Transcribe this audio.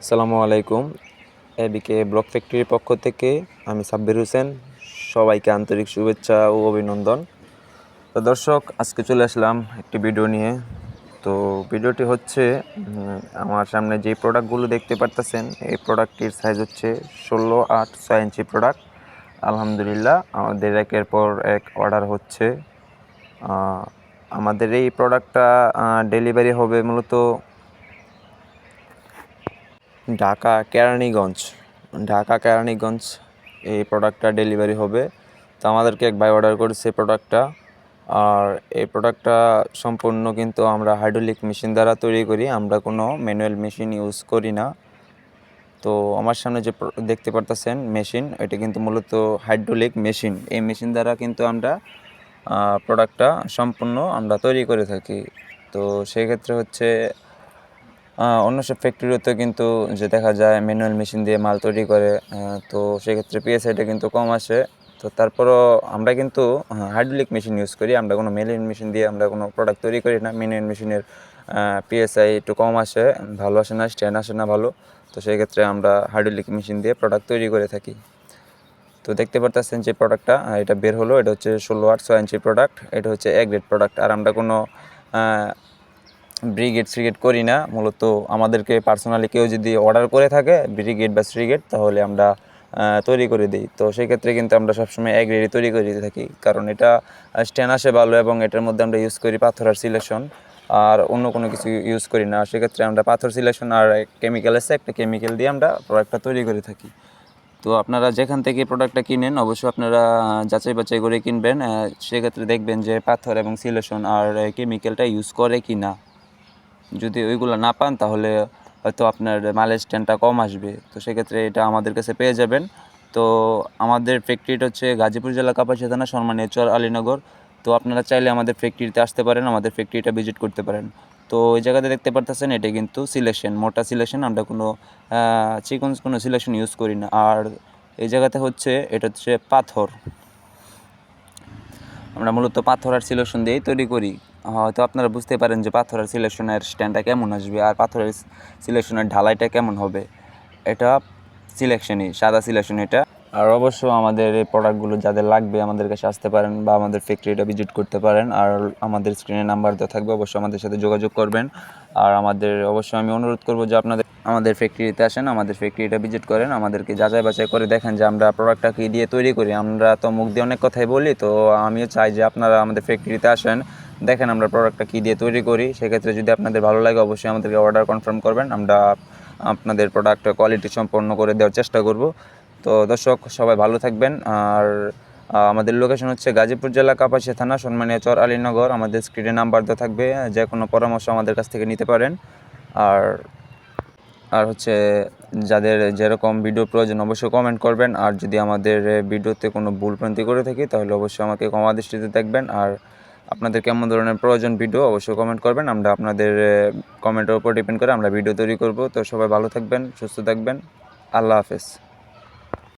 আসসালামু আলাইকুম। এবিকে ব্লক ফ্যাক্টরির পক্ষ থেকে আমি সাব্বির হোসেন। সবাইকে আন্তরিক শুভেচ্ছা ও অভিনন্দন। তো দর্শক, আজকে চলে আসলাম একটি ভিডিও নিয়ে। তো ভিডিওটি হচ্ছে আমার সামনে যে প্রোডাক্টগুলো দেখতে পারতেছেন, এই প্রোডাক্টটির সাইজ হচ্ছে ষোলো আট ছয় ইঞ্চি প্রোডাক্ট আলহামদুলিল্লাহ, আমাদের একের পর এক অর্ডার হচ্ছে। আমাদের এই প্রোডাক্টটা ডেলিভারি হবে মূলত ঢাকা কেরানীগঞ্জ। ঢাকা কেরানীগঞ্জ এই প্রোডাক্টটা ডেলিভারি হবে। তো আমাদেরকে এক ভাই অর্ডার করেছে প্রোডাক্টটা আর এই প্রোডাক্টটা সম্পূর্ণ কিন্তু আমরা হাইড্রোলিক মেশিন দ্বারা তৈরি করি। আমরা কোনো ম্যানুয়াল মেশিন ইউজ করি না। তো আমার সামনে যে দেখতে পারতেছেন মেশিন এটা কিন্তু মূলত হাইড্রোলিক মেশিন এই মেশিন দ্বারা কিন্তু আমরা প্রোডাক্টটা সম্পূর্ণ আমরা তৈরি করে থাকি। তো সেক্ষেত্রে হচ্ছে অন্য সব ফ্যাক্টরিতে কিন্তু যে দেখা যায় ম্যানুয়াল মেশিন দিয়ে মাল তৈরি করে তো সেক্ষেত্রে পিএসআইটা কিন্তু কম আসে। তো তারপরও আমরা কিন্তু হাইড্রোলিক মেশিন ইউজ করি, আমরা কোনো ম্যানুয়াল মেশিন দিয়ে আমরা কোনো প্রোডাক্ট তৈরি করি না। ম্যানুয়াল মেশিনের পিএসআই একটু কম আসে, ভালো আসে না স্ট্যান্ড আসে না ভালো। তো সেক্ষেত্রে আমরা হাইড্রোলিক মেশিন দিয়ে প্রোডাক্ট তৈরি করে থাকি। তো দেখতে পারতেছেন যে প্রোডাক্টটা এটা বের হলো, এটা হচ্ছে ষোলো আট ছয় ইঞ্চি প্রোডাক্ট এটা হচ্ছে এ গ্রেড প্রোডাক্ট আর আমরা কোনো ব্রিগেড শ্রিগেড করি না। মূলত আমাদেরকে পার্সোনালি কেউ যদি অর্ডার করে থাকে, ব্রিগেড বা শ্রিগেড, তাহলে আমরা তৈরি করে দিই। তো সেক্ষেত্রে কিন্তু আমরা সবসময় এক গ্রেডই তৈরি করে দিতে থাকি। কারণ এটা স্ট্যান্ড আসে ভালো এবং এটার মধ্যে আমরা ইউজ করি পাথর আর সিলেকশন আর অন্য কোনো কিছু ইউজ করি না। সেক্ষেত্রে আমরা পাথর সিলেকশন আর কেমিক্যাল আছে, একটা কেমিক্যাল দিয়ে আমরা প্রোডাক্টটা তৈরি করে থাকি। তো আপনারা যেখান থেকে প্রোডাক্টটা কিনেন, অবশ্যই আপনারা যাচাই বাছাই করে কিনবেন। সেক্ষেত্রে দেখবেন যে পাথর এবং সিলেশন আর কেমিক্যালটা ইউজ করে কি না যদি ওইগুলো না পান, তাহলে হয়তো আপনার মালের স্ট্যান্ডটা কম আসবে। তো সেক্ষেত্রে এটা আমাদের কাছে পেয়ে যাবেন। তো আমাদের ফ্যাক্টরিটা হচ্ছে গাজীপুর জেলা কাপাসিয়া থানা সম্মানীয় চর আলীনগর। তো আপনারা চাইলে আমাদের ফ্যাক্টরিতে আসতে পারেন, আমাদের ফ্যাক্টরিটা ভিজিট করতে পারেন। তো ওই জায়গাতে দেখতে পারতেছেন, এটা কিন্তু সিলেকশন মোটা সিলেকশন আমরা কোনো চিকন কোনো সিলেকশন ইউজ করি না। আর এই জায়গাতে হচ্ছে, এটা হচ্ছে পাথর। আমরা মূলত পাথর আর সিলেকশন দিয়েই তৈরি করি। হয়তো আপনারা বুঝতে পারেন যে পাথরের সিলেকশনের স্ট্যান্ডটা কেমন আসবে আর পাথরের সিলেকশনের ঢালাইটা কেমন হবে। এটা সিলেকশনই সাদা সিলেকশন এটা। আর অবশ্য আমাদের এই প্রোডাক্টগুলো যাদের লাগবে আমাদের কাছে আসতে পারেন বা আমাদের ফ্যাক্টরিটা ভিজিট করতে পারেন আর আমাদের স্ক্রিনে নাম্বার দেওয়া থাকবে অবশ্যই আমাদের সাথে যোগাযোগ করবেন। আর আমাদের অবশ্যই আমি অনুরোধ করব যে আপনাদের, আমাদের ফ্যাক্টরিতে আসেন, আমাদের ফ্যাক্টরিটা ভিজিট করেন, আমাদেরকে যাচাই বাছাই করে দেখেন যে আমরা প্রোডাক্টটা কী দিয়ে তৈরি করি। আমরা তো মুখ দিয়ে অনেক কথাই বলি, তো আমিও চাই যে আপনারা আমাদের ফ্যাক্টরিতে আসেন দেখেন আমরা প্রোডাক্টটা কী দিয়ে তৈরি করি। সেক্ষেত্রে যদি আপনাদের ভালো লাগে, অবশ্যই আমাদেরকে অর্ডার কনফার্ম করবেন। আমরা, আপনাদের প্রোডাক্ট কোয়ালিটি সম্পন্ন করে দেওয়ার চেষ্টা করব। তো দর্শক, সবাই ভালো থাকবেন। আর আমাদের লোকেশন হচ্ছে গাজীপুর জেলা কাপাসিয়া থানা সম্মানীয় চর আলীনগর। আমাদের স্ক্রিনে নাম্বার দেওয়া থাকবে, যে কোনো পরামর্শ আমাদের কাছ থেকে নিতে পারেন। আর আর হচ্ছে যাদের যেরকম ভিডিও প্রয়োজন, অবশ্যই কমেন্ট করবেন। আর যদি আমাদের ভিডিওতে কোনো ভুলভ্রান্তি করে থাকি, তাহলে অবশ্যই আমাকে ক্ষমা দৃষ্টিতে দেখবেন। আর আপনাদের কেমন ধরনের প্রয়োজন ভিডিও অবশ্যই কমেন্ট করবেন। আমরা আপনাদের কমেন্টের উপর ডিপেন্ড করে আমরা ভিডিও তৈরি করব। তো সবাই ভালো থাকবেন, সুস্থ থাকবেন। আল্লাহ হাফেজ।